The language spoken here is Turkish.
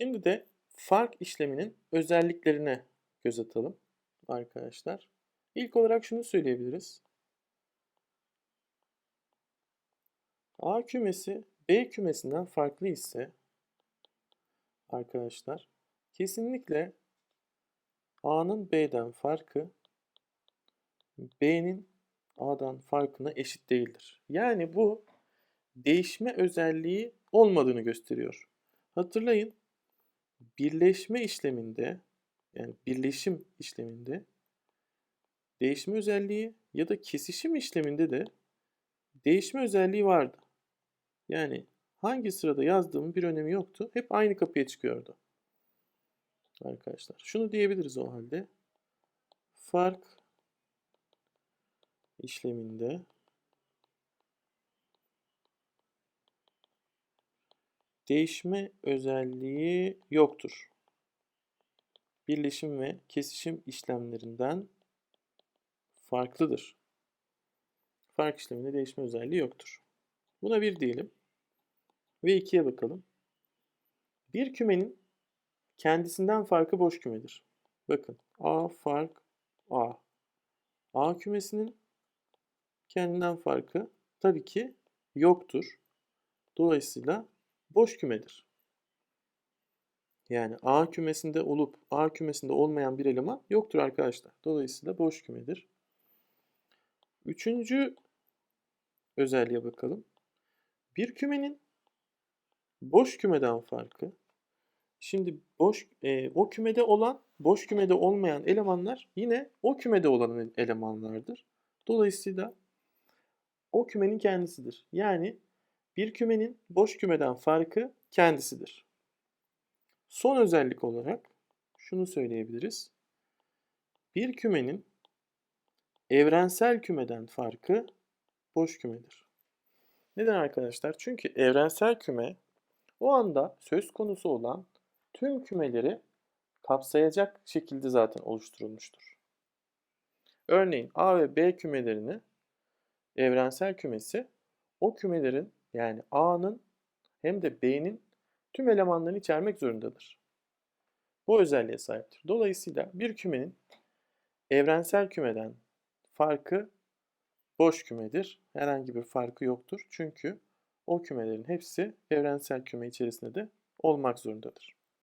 Şimdi de fark işleminin özelliklerine göz atalım arkadaşlar. İlk olarak şunu söyleyebiliriz. A kümesi B kümesinden farklı ise arkadaşlar kesinlikle A'nın B'den farkı B'nin A'dan farkına eşit değildir. Yani bu değişme özelliği olmadığını gösteriyor. Hatırlayın birleşme işleminde yani birleşim işleminde değişme özelliği ya da kesişim işleminde de değişme özelliği vardı. Yani hangi sırada yazdığımın bir önemi yoktu. Hep aynı kapıya çıkıyordu. Arkadaşlar şunu diyebiliriz o halde. Fark işleminde değişme özelliği yoktur. Birleşim ve kesişim işlemlerinden farklıdır. Fark işleminde değişme özelliği yoktur. Buna bir diyelim. Ve ikiye bakalım. Bir kümenin kendisinden farkı boş kümedir. Bakın A fark A. A kümesinin kendinden farkı tabii ki yoktur. Dolayısıyla boş kümedir. Yani A kümesinde olup A kümesinde olmayan bir eleman yoktur arkadaşlar. Dolayısıyla boş kümedir. Üçüncü özelliğe bakalım. Bir kümenin boş kümeden farkı. Şimdi boş e, o kümede olan boş kümede olmayan elemanlar yine o kümede olan elemanlardır. Dolayısıyla o kümenin kendisidir. Yani bir kümenin boş kümeden farkı kendisidir. Son özellik olarak şunu söyleyebiliriz. Bir kümenin evrensel kümeden farkı boş kümedir. Neden arkadaşlar? Çünkü evrensel küme o anda söz konusu olan tüm kümeleri kapsayacak şekilde zaten oluşturulmuştur. Örneğin A ve B kümelerini evrensel kümesi o kümelerin yani A'nın hem de B'nin tüm elemanlarını içermek zorundadır. Bu özelliğe sahiptir. Dolayısıyla bir kümenin evrensel kümeden farkı boş kümedir. Herhangi bir farkı yoktur. Çünkü o kümelerin hepsi evrensel küme içerisinde de olmak zorundadır.